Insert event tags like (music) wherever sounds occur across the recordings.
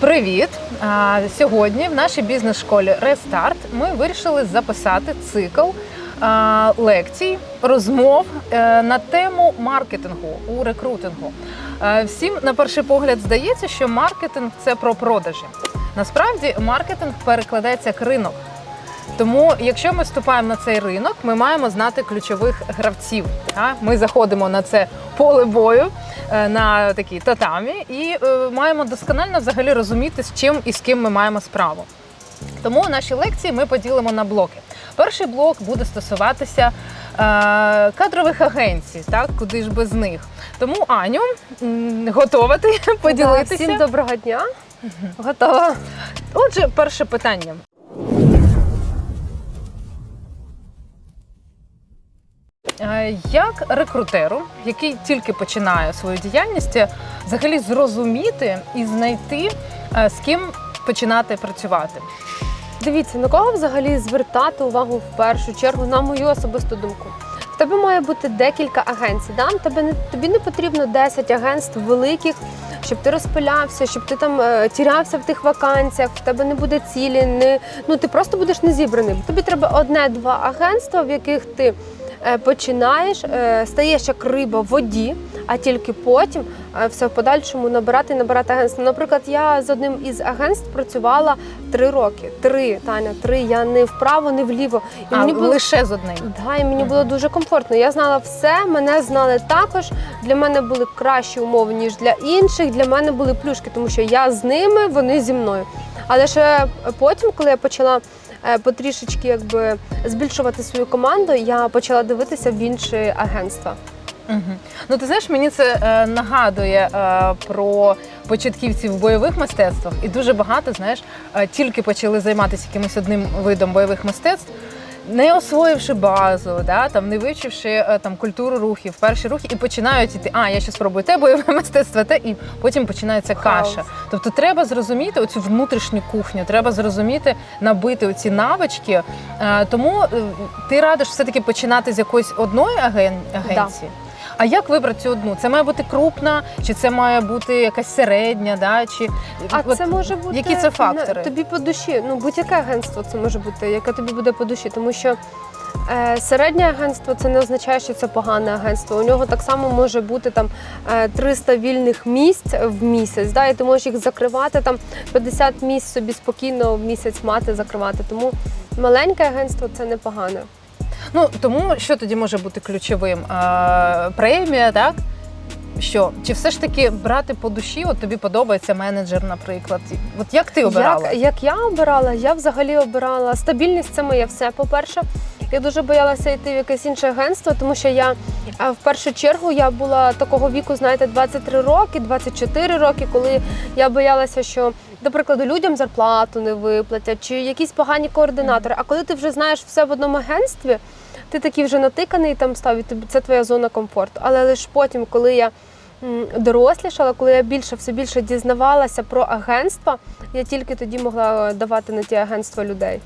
Привіт! Сьогодні в нашій бізнес-школі Рестарт ми вирішили записати цикл лекцій, розмов е, на тему маркетингу у рекрутингу. Е, Всім на перший погляд здається, що маркетинг це про продажі. Насправді маркетинг перекладається як ринок. Тому, якщо ми вступаємо на цей ринок, ми маємо знати ключових гравців. а? Ми заходимо на це поле бою е, на такій татамі і е, маємо досконально взагалі розуміти, з чим і з ким ми маємо справу. Тому наші лекції ми поділимо на блоки. Перший блок буде стосуватися е, кадрових агенцій, так куди ж без них. Тому Аню готова ти поділитися. (laughs) Да, всім доброго дня. Готова. Отже, перше питання. Як рекрутеру, який тільки починає свою діяльність, е, взагалі зрозуміти і знайти, е, з ким починати працювати? Дивіться, на кого взагалі звертати увагу в першу чергу, на мою особисту думку. В тебе має бути декілька агенцій. Да? Тебе не, тобі не потрібно 10 агентств великих, щоб ти розпилявся, щоб ти там е, тірявся в тих вакансіях, в тебе не буде цілі, не, ну ти просто будеш не зібраний. Тобі треба одне-два агентства, в яких ти е, починаєш, е, стаєш як риба в воді, а тільки потім е, все в подальшому набирати і набирати агентство. Наприклад, я з одним із агентств працювала три роки. Три, Таня, три. Я не вправо, не вліво. І А, мені було лише з одним. Да, і мені було дуже комфортно. Я знала все, мене знали також. Для мене були кращі умови, ніж для інших. Для мене були плюшки, тому що я з ними, вони зі мною. Але ще потім, коли я почала е, потрішечки якби збільшувати свою команду, я почала дивитися в інші агентства. Угу. Ну ти знаєш, мені це е, нагадує е, про початківців в бойових мистецтвах, і дуже багато, знаєш, е, тільки почали займатися якимось одним видом бойових мистецтв. Не освоївши базу, да, там, не вивчивши е, там, культуру рухів, перші рухи, і починають іти, а я ще спробую те бойове мистецтво, те, і потім починається Хаос. каша. Тобто треба зрозуміти оцю внутрішню кухню, треба зрозуміти, набити оці навички. Е, Тому е, ти радиш все-таки починати з якоїсь одної агенції. агенції. А як вибрати цю одну? Це має бути крупна, чи це має бути якась середня, да? чи А от це може бути які це фактори? тобі по душі. Ну будь-яке агентство це може бути, яке тобі буде по душі, тому що. е, Середнє агентство це не означає, що це погане агентство. У нього так само може бути там е, 300 вільних місць в місяць, да, і ти можеш їх закривати там 50 місць собі спокійно в місяць мати закривати. Тому маленьке агентство це непогане. Ну тому що тоді може бути ключовим? Е, премія, так? Що? Чи все ж таки брати по душі? От тобі подобається менеджер, наприклад. От як ти обирала? Як, як я обирала, я взагалі обирала стабільність це моє все. По-перше, я дуже боялася йти в якесь інше агентство, тому що я в першу чергу я була такого віку, знаєте, 23 роки, 24 роки, коли я боялася, що, до прикладу, людям зарплату не виплатять, чи якісь погані координатори. А коли ти вже знаєш все в одному агентстві, ти такий вже натиканий там став, і це твоя зона комфорту. Але лише потім, коли я дорослішала, коли я більше все більше дізнавалася про агентства, я тільки тоді могла давати на ті агентства людей.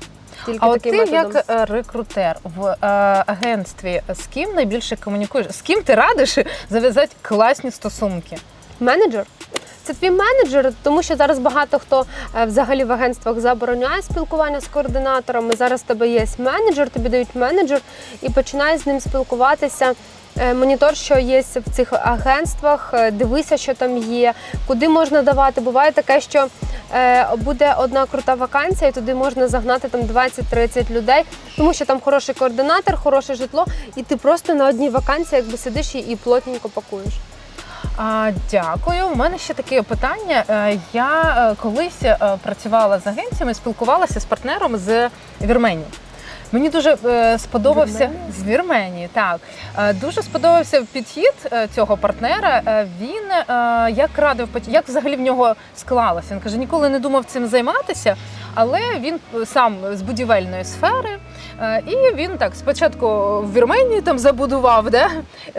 Тільки А от ти методом. як е, рекрутер в е, агентстві з ким найбільше комунікуєш? З ким ти радиш зав'язати класні стосунки? менеджер. Це твій менеджер, тому що зараз багато хто е, взагалі в агентствах забороняє спілкування з координаторами. Зараз в тебе є менеджер, тобі дають менеджер і починай з ним спілкуватися. Е, Монітор, що є в цих агентствах, е, дивися, що там є, куди можна давати. Буває таке, що буде одна крута вакансія, і туди можна загнати там 20-30 людей, тому що там хороший координатор, хороше житло, і ти просто на одній вакансії якби сидиш і плотненько пакуєш. А, дякую. У мене ще таке питання. Е, Я е, колись е, працювала з агенціями, спілкувалася з партнером з Вірменії. Мені дуже сподобався Вірменії? з Вірменії. Так дуже сподобався підхід цього партнера. Він як радив як взагалі в нього склалося. Він каже, ніколи не думав цим займатися, але він сам з будівельної сфери. Е, І він так спочатку в Вірменії там забудував, де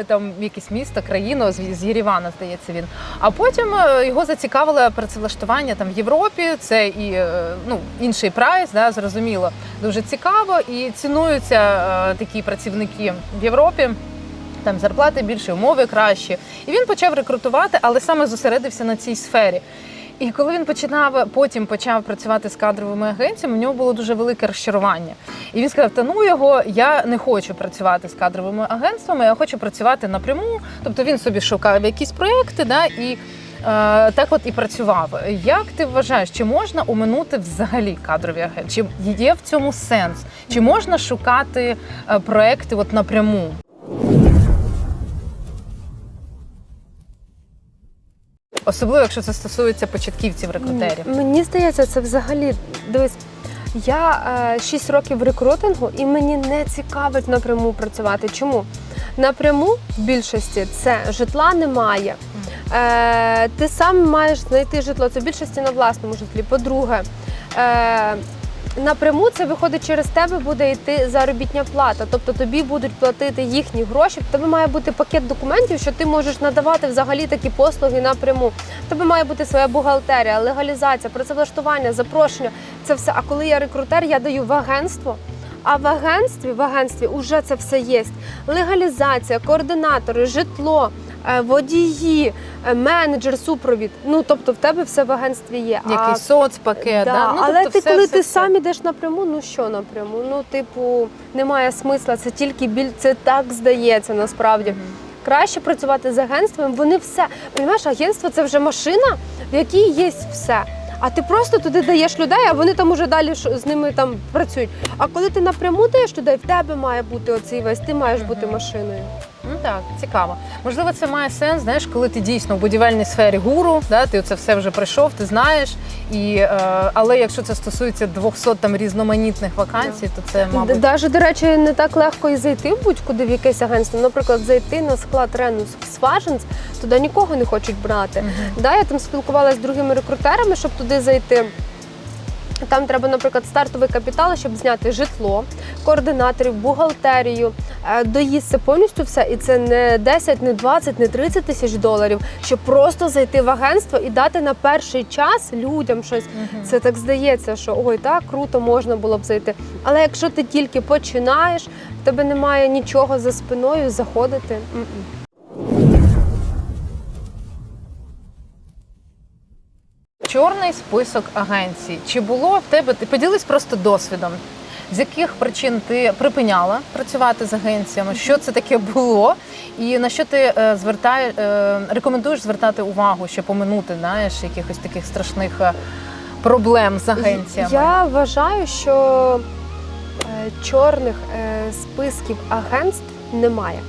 там якесь місто, країну з, Єревана, здається він. А потім е, його зацікавило працевлаштування там в Європі. Це і е, ну інший прайс, да, зрозуміло, дуже цікаво. І цінуються такі працівники в Європі. Там зарплати більше, умови кращі. І він почав рекрутувати, але саме зосередився на цій сфері. І коли він починав потім почав працювати з кадровими агенціями, в нього було дуже велике розчарування. І він сказав: Та ну його, я не хочу працювати з кадровими агентствами, я хочу працювати напряму. Тобто він собі шукав якісь проекти, да, і е, так от і працював. Як ти вважаєш, чи можна уминути взагалі кадрові агенти? Чи є в цьому сенс? Чи можна шукати е, проекти от напряму? Особливо, якщо це стосується початківців рекрутерів. Мені здається, це взагалі дивись. Я е, 6 років в рекрутингу і мені не цікавить напряму працювати. Чому? Напряму в більшості це житла немає. Е, ти сам маєш знайти житло. Це в більшості на власному житлі. По-друге, е, напряму це виходить через тебе буде йти заробітня плата. Тобто тобі будуть платити їхні гроші. В тебе має бути пакет документів, що ти можеш надавати взагалі такі послуги напряму. В тебе має бути своя бухгалтерія, легалізація, працевлаштування, запрошення. Це все. А коли я рекрутер, я даю в агентство. А в агентстві в агентстві вже це все є. Легалізація, координатори, житло, водії, е, менеджер, супровід. Ну тобто в тебе все в агентстві є. А- соцпакет, Да, да? Ну, але тобто ти все, коли все, ти все. сам ідеш напряму, ну що напряму? Ну, типу, немає смисла, це тільки біль, це так здається насправді. Мгм. Краще працювати з агентством, вони все. Понімаєш, агентство це вже машина, в якій є все. А ти просто туди даєш людей, а вони там уже далі з ними там працюють. А коли ти напряму даєш людей, в тебе має бути оцей весь, ти маєш бути машиною. Так, цікаво. Можливо, це має сенс, знаєш, коли ти дійсно в будівельній сфері гуру, да, ти це все вже пройшов, ти знаєш. І, е, але якщо це стосується 200 там різноманітних вакансій, то це, мабуть, Навіть, до речі, не так легко і зайти в будь-куди в якесь агентство. Наприклад, зайти на склад Ренус Сваженс, туди нікого не хочуть брати. Да, я там спілкувалася з другими рекрутерами, щоб туди зайти. Там треба, наприклад, стартовий капітал, щоб зняти житло, координаторів, бухгалтерію, е, це повністю все. І це не 10, не 20, не 30 тисяч доларів, щоб просто зайти в агентство і дати на перший час людям щось. Мгм. Це так здається, що ой, так круто можна було б зайти. Але якщо ти тільки починаєш, в тебе немає нічого за спиною заходити. Чорний список агенцій. Чи було в тебе, ти поділись просто досвідом, з яких причин ти припиняла працювати з агенціями? Що це таке було? І на що ти е, звертаєш, е, рекомендуєш звертати увагу, щоб поминути знаєш, якихось таких страшних е, проблем з агенціями? Я вважаю, що чорних списків агентств немає.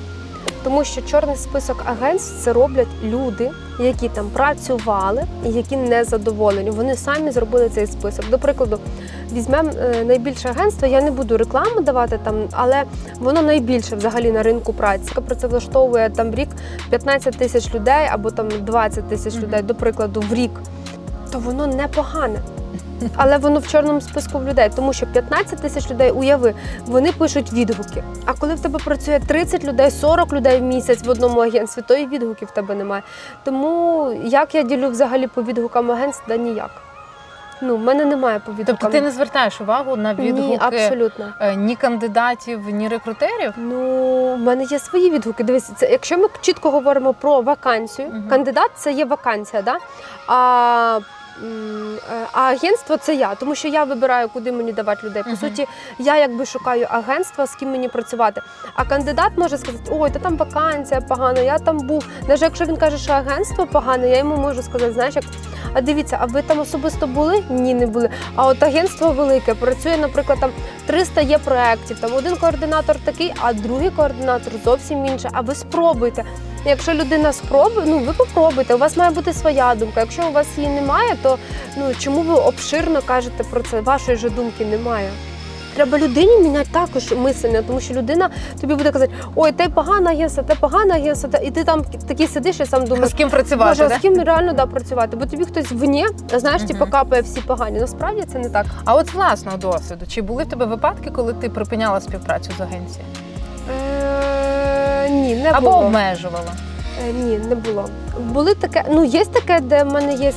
Тому що чорний список агентств це роблять люди, які там працювали і які не задоволені. Вони самі зробили цей список. До прикладу, візьмемо е, найбільше агентство. Я не буду рекламу давати там, але воно найбільше взагалі на ринку праці. Працевлаштовує там в рік 15 тисяч людей або там 20 тисяч людей, до прикладу, в рік. То воно непогане. Але воно в чорному списку в людей, тому що 15 тисяч людей, уяви, вони пишуть відгуки. А коли в тебе працює 30 людей, 40 людей в місяць в одному агентстві, то і відгуків в тебе немає. Тому як я ділю взагалі по відгукам агентств, да ніяк. Ну, в мене немає по відгукам. Тобто ти не звертаєш увагу на відгуки Ні, абсолютно. е, ні кандидатів, ні рекрутерів? Ну, в мене є свої відгуки. Дивись, це якщо ми чітко говоримо про вакансію, Мгм. кандидат це є вакансія, да? а, а агентство це я, тому що я вибираю, куди мені давати людей. По суті, я якби шукаю агентство, з ким мені працювати. А кандидат може сказати, ой, та там вакансія погана, я там був. Навіть якщо він каже, що агентство погане, я йому можу сказати, знаєш, як а дивіться, а ви там особисто були? Ні, не були. А от агентство велике працює, наприклад, там 300 є проєктів, там один координатор такий, а другий координатор зовсім інший. А ви спробуйте. Якщо людина спробує, ну ви попробуйте. У вас має бути своя думка. Якщо у вас її немає, то ну чому ви обширно кажете про це? Вашої ж думки немає. Треба людині міняти також мислення, тому що людина тобі буде казати, ой, те погана агентство, те погана агентство, і ти там такий сидиш і сам думаєш, З ким працювати? Боже, да? з ким реально да, працювати? Бо тобі хтось вні, знаєш, Мгм. типу капає всі погані. Насправді це не так. А от з власного досвіду, чи були в тебе випадки, коли ти припиняла співпрацю з агенцією? Е, ні, не Або було. обмежувала? Е, ні, не було. Були таке, ну є таке, де в мене є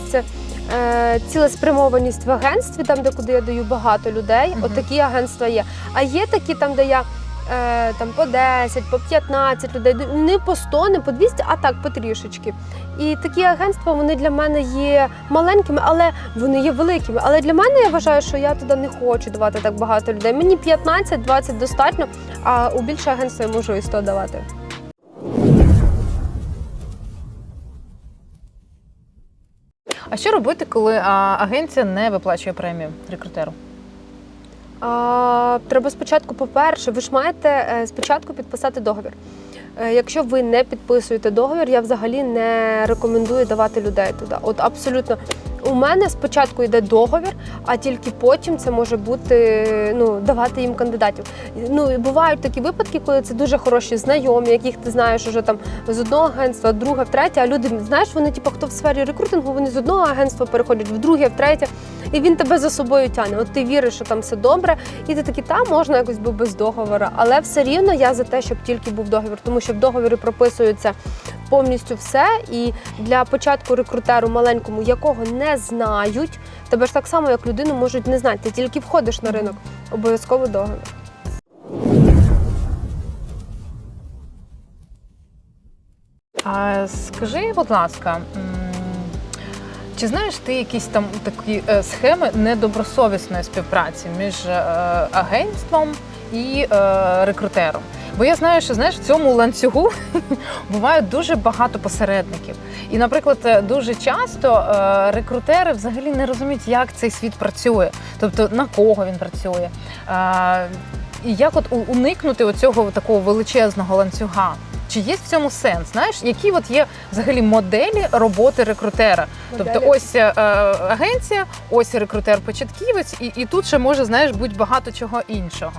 е, цілеспрямованість в агентстві, там, де куди я даю багато людей. Мгм. От такі агентства є. А є такі там, де я е, там по 10, по 15 людей, не по 100, не по 200, а так потрішечки. І такі агентства вони для мене є маленькими, але вони є великими. Але для мене я вважаю, що я туди не хочу давати так багато людей. Мені 15-20 достатньо, а у більше агентства я можу і 100 давати. А що робити, коли а, агенція не виплачує премію рекрутеру? А, треба спочатку, по-перше, ви ж маєте е, спочатку підписати договір. Е, Якщо ви не підписуєте договір, я взагалі не рекомендую давати людей туди. От абсолютно. У мене спочатку йде договір, а тільки потім це може бути ну, давати їм кандидатів. Ну бувають такі випадки, коли це дуже хороші знайомі, яких ти знаєш уже там з одного агентства, друге, в третє. А люди, знаєш, вони, типу, хто в сфері рекрутингу, вони з одного агентства переходять в друге, в третє, і він тебе за собою тягне. От ти віриш, що там все добре, і ти такий, там можна якось би без договору. Але все рівно я за те, щоб тільки був договір, тому що в договорі прописується повністю все. І для початку рекрутеру маленькому, якого не знають, тебе ж так само, як людину можуть не знати. Ти тільки входиш на ринок, обов'язково договір. А скажи, будь ласка, чи знаєш ти якісь там такі е, схеми недобросовісної співпраці між е, агентством і е, рекрутером? Бо я знаю, що знаєш, в цьому ланцюгу (laughs) буває дуже багато посередників. І, наприклад, е, дуже часто е, рекрутери взагалі не розуміють, як цей світ працює, тобто на кого він працює. Е, І як от уникнути оцього такого величезного ланцюга? Чи є в цьому сенс? Знаєш, які от є взагалі моделі роботи рекрутера? Тобто, ось е, агенція, ось рекрутер-початківець, і, і тут ще може знаєш бути багато чого іншого.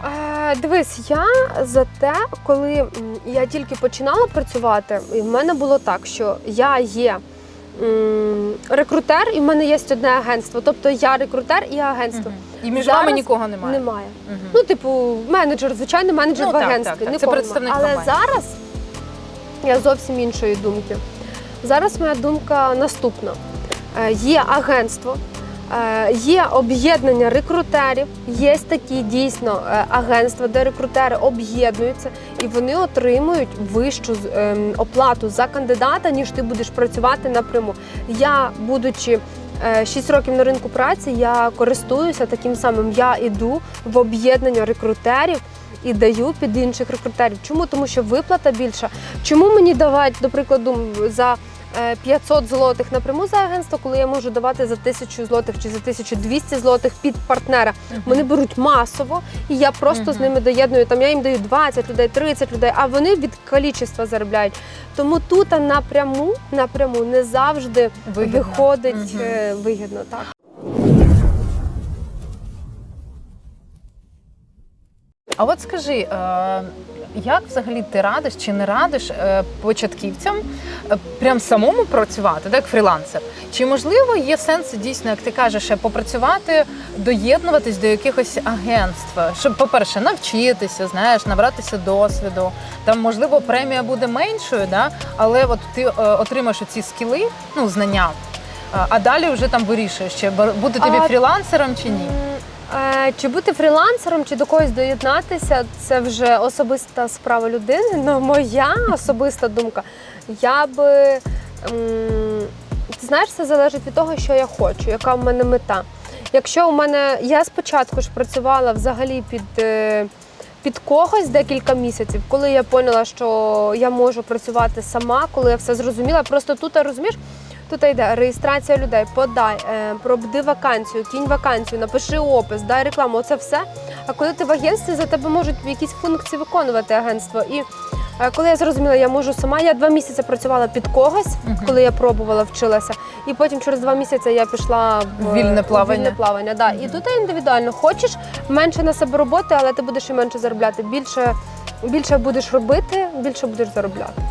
Е, дивись, я за те, коли я тільки починала працювати, і в мене було так, що я є рекрутер, і в мене є одне агентство. Тобто я рекрутер і агентство. Мгм. І між Зараз вами нікого немає. Немає. Мгм. Ну, типу, менеджер, звичайно, менеджер Ну, в так, агентстві. так, так. Це представник. Але компанії. зараз я зовсім іншої думки. Зараз моя думка наступна: Е, є агентство. е, Є об'єднання рекрутерів, є такі дійсно е, агентства, де рекрутери об'єднуються і вони отримують вищу ем, оплату за кандидата, ніж ти будеш працювати напряму. Я, будучи 6 років на ринку праці, я користуюся таким самим. Я іду в об'єднання рекрутерів і даю під інших рекрутерів. Чому? Тому що виплата більша. Чому мені давати, до прикладу, за е, 500 злотих напряму за агентство, коли я можу давати за 1000 злотих чи за 1200 злотих під партнера? Вони беруть масово, і я просто з ними доєдную. Там я їм даю 20 людей, 30 людей, а вони від кількості заробляють. Тому тут напряму, напряму не завжди Вигідно. виходить Мгм. е, вигідно. Так. А от скажи, е, як взагалі ти радиш чи не радиш е, початківцям е, прям самому працювати, так, як фрілансер? Чи можливо є сенс дійсно, як ти кажеш, попрацювати, доєднуватись до якихось агентств, щоб, по-перше, навчитися, знаєш, набратися досвіду. Там, можливо, премія буде меншою, да? але от ти отримаєш ці скіли, ну, знання. А далі вже там вирішуєш, чи бу- бути тобі А- фрілансером чи ні. Е, Чи бути фрілансером, чи до когось доєднатися, це вже особиста справа людини. (laughs) але моя особиста думка. Я би ти знаєш, це залежить від того, що я хочу, яка в мене мета. Якщо у мене я спочатку ж працювала взагалі під. е, Під когось декілька місяців, коли я поняла, що я можу працювати сама, коли я все зрозуміла. Просто тут розумієш, Тут йде реєстрація людей, подай, е, пробди вакансію, кінь вакансію, напиши опис, дай рекламу. Оце все. А коли ти в агентстві, за тебе можуть якісь функції виконувати агентство. І е, коли я зрозуміла, я можу сама, я два місяці працювала під когось, коли я пробувала, вчилася. І потім через два місяці я пішла в Вільне плавання. Вільне плавання да. І тут індивідуально. Хочеш менше на себе роботи, але ти будеш і менше заробляти. Більше, більше будеш робити, більше будеш заробляти.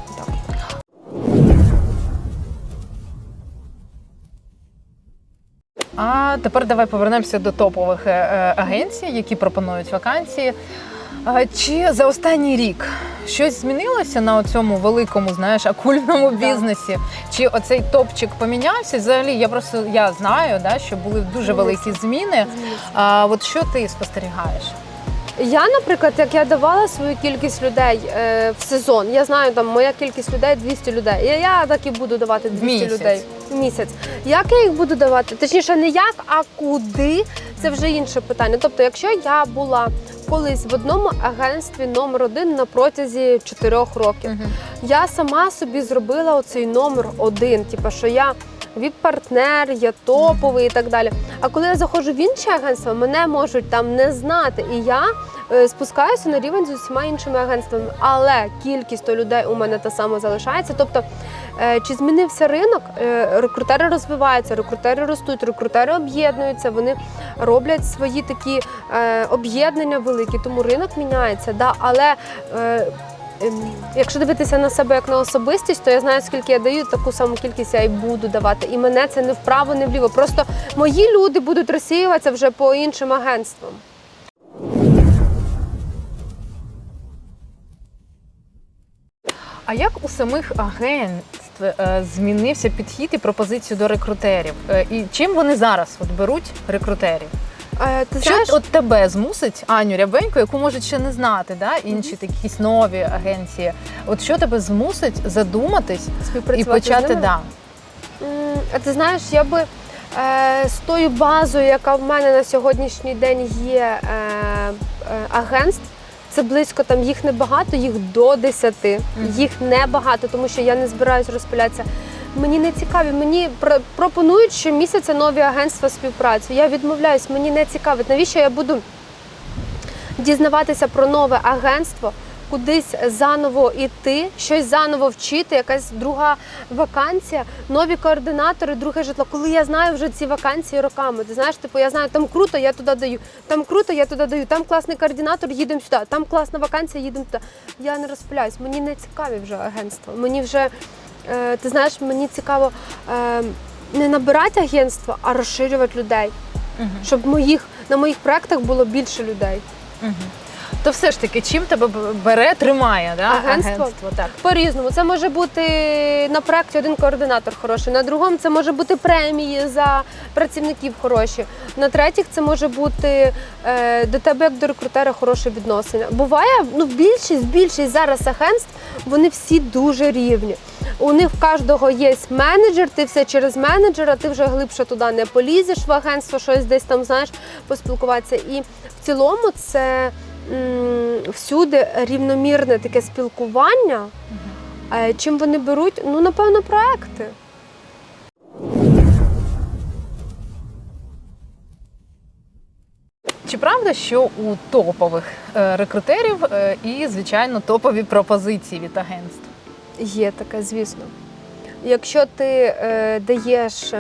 А тепер давай повернемося до топових е, е, агенцій, які пропонують вакансії. Чи за останній рік щось змінилося на цьому великому, знаєш, акульному Да. бізнесі? Чи оцей топчик помінявся? Взагалі, я просто я знаю, да, що були дуже великі зміни. А от що ти спостерігаєш? Я, наприклад, як я давала свою кількість людей е, в сезон, я знаю, там моя кількість людей 200 людей. Я, я так і буду давати 200 місяць. людей в місяць. Як я їх буду давати? Точніше, не як, а куди це вже інше питання. Тобто, якщо я була колись в одному агентстві номер один на протязі 4 років, я сама собі зробила оцей номер один, типу, що я віп-партнер, я топовий і так далі. А коли я заходжу в інше агентство, мене можуть там не знати, і я е, спускаюся на рівень з усіма іншими агентствами. Але кількість людей у мене та сама залишається. Тобто, е, чи змінився ринок? Е, Рекрутери розвиваються, рекрутери ростуть, рекрутери об'єднуються, вони роблять свої такі об'єднання великі, тому ринок міняється. Да, але Якщо дивитися на себе як на особистість, то я знаю, скільки я даю, таку саму кількість я і буду давати. І мене це не вправо, не вліво. Просто мої люди будуть розсіюватися вже по іншим агентствам. А як у самих агентств е, змінився підхід і пропозицію до рекрутерів? Е, І чим вони зараз от беруть рекрутерів? Е, ти Що знаєш, от тебе змусить Аню Рябенько, яку можуть ще не знати, да? інші такі якісь нові агенції? От що тебе змусить задуматись і співпрацювати з почати ними? да. М, А ти знаєш, я би е, з тою базою, яка в мене на сьогоднішній день є е, е, агентств, це близько там їх небагато, їх до 10, Мгм. їх небагато, тому що я не збираюсь розпилятися. Мені не цікаві, мені про- пропонують щомісяця нові агентства співпрацю. Я відмовляюсь, мені не цікавить. Навіщо я буду дізнаватися про нове агентство, кудись заново іти, щось заново вчити, якась друга вакансія, нові координатори, друге житло. Коли я знаю вже ці вакансії роками, ти знаєш, типу я знаю, там круто, я туди даю, там круто, я туди даю, там класний координатор, їдемо сюди, там класна вакансія, їдемо туди. Я не розпиляюсь, мені не цікаві вже агентства. Мені вже, е, ти знаєш, мені цікаво е, не набирати агентство, а розширювати людей, щоб моїх, на моїх проектах було більше людей. Мгм. То все ж таки, чим тебе бере, тримає да? Агентство? так. По-різному. Це може бути на проєкті один координатор хороший, на другому це може бути премії за працівників хороші. На третіх це може бути е, до тебе як до рекрутера хороше відношення. Буває, ну більшість, більшість зараз агентств, вони всі дуже рівні. У них в кожного є менеджер, ти все через менеджера, ти вже глибше туди не полізеш в агентство, щось десь там знаєш, поспілкуватися. І в цілому це всюди рівномірне таке спілкування. Е, Чим вони беруть? Ну, напевно, проекти. Чи правда, що у топових е, рекрутерів е, і, звичайно, топові пропозиції від агентств? Є таке, звісно. Якщо ти даєш,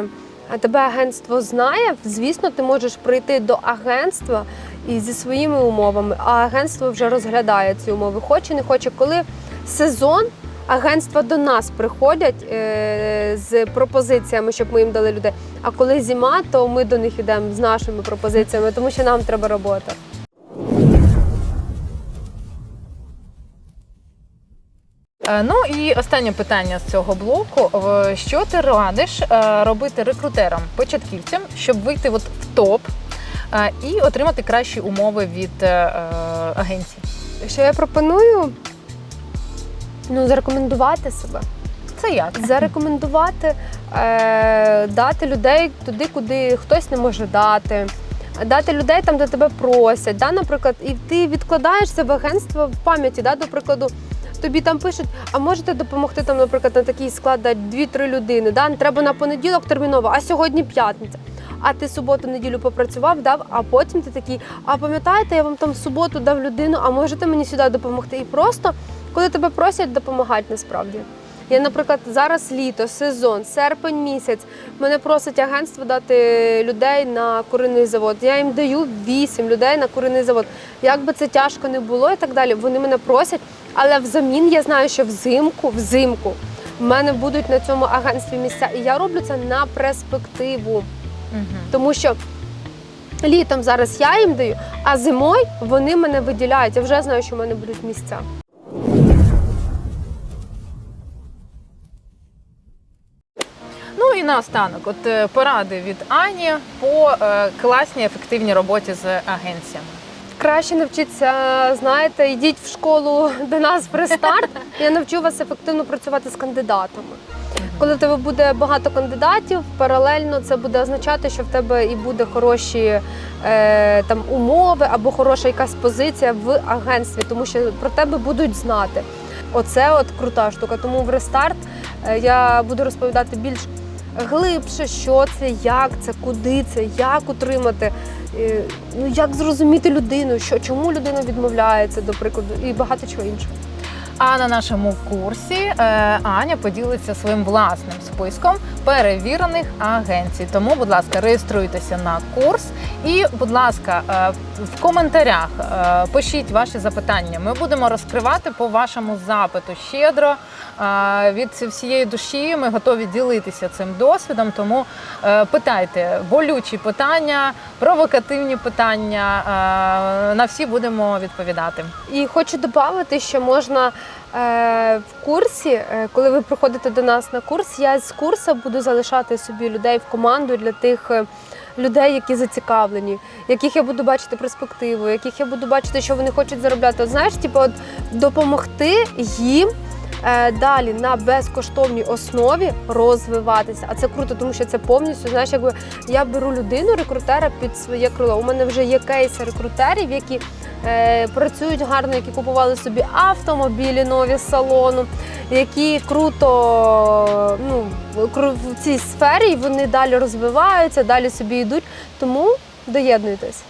а тебе агентство знає, звісно, ти можеш прийти до агентства і зі своїми умовами, а агентство вже розглядає ці умови. Хоче, не хоче. Коли сезон, агентства до нас приходять е, з пропозиціями, щоб ми їм дали людей. А коли зима, то ми до них йдемо з нашими пропозиціями, тому що нам треба робота. Е, Ну і останнє питання з цього блоку: що ти радиш е, робити рекрутерам, початківцям, щоб вийти от в топ і отримати кращі умови від е, е. Що я пропоную? Ну, зарекомендувати себе. Це як? зарекомендувати, е, дати людей туди, куди хтось не може дати. Дати людей там, де тебе просять. Да? Наприклад, і ти відкладаєшся в агентство в пам'яті. Да? До прикладу, тобі там пишуть, а можете допомогти там, наприклад, на такий склад дати 2-3 людини. Да? Треба на понеділок терміново, а сьогодні п'ятниця. А ти суботу-неділю попрацював, дав, а потім ти такий, а пам'ятаєте, я вам там суботу дав людину, а можете мені сюди допомогти? І просто, коли тебе просять, допомагати насправді. Я, наприклад, зараз літо, сезон, серпень місяць. Мене просить агентство дати людей на куриний завод. Я їм даю вісім людей на куриний завод. Як би це тяжко не було і так далі, вони мене просять, але взамін я знаю, що взимку, взимку в мене будуть на цьому агентстві місця. І я роблю це на перспективу. Мгм. Тому що літом зараз я їм даю, а зимою вони мене виділяють. Я вже знаю, що в мене будуть місця. Ну і наостанок, от е, поради від Ані по е, класній ефективній роботі з агенціями. Краще навчитися, знаєте, йдіть в школу до нас в рестарт. (laughs) Я навчу вас ефективно працювати з кандидатами. Коли в тебе буде багато кандидатів, паралельно це буде означати, що в тебе і буде хороші е, там умови або хороша якась позиція в агентстві, тому що про тебе будуть знати. Оце от крута штука. Тому в рестарт е, я буду розповідати більш глибше, що це, як це, куди це, як утримати, е, ну як зрозуміти людину, що чому людина відмовляється, до прикладу, і багато чого іншого. А на нашому курсі е, Аня поділиться своїм власним списком перевірених агенцій. Тому, будь ласка, реєструйтеся на курс. І, будь ласка, е, в коментарях е, пишіть ваші запитання. Ми будемо розкривати по вашому запиту щедро. Від всієї душі ми готові ділитися цим досвідом. Тому е, питайте болючі питання, провокативні питання. е, На всі будемо відповідати. І хочу додати, що можна е, в курсі, коли ви приходите до нас на курс, я з курсу буду залишати собі людей в команду для тих. Людей, які зацікавлені, яких я буду бачити перспективу, яких я буду бачити, що вони хочуть заробляти. От знаєш, типу, от допомогти їм далі на безкоштовній основі розвиватися. А це круто, тому що це повністю знаєш, якби я беру людину, рекрутера під своє крило. У мене вже є кейси рекрутерів, які е, працюють гарно, які купували собі автомобілі нові з салону, які круто ну, в цій сфері, і вони далі розвиваються, далі собі йдуть. Тому доєднуйтесь.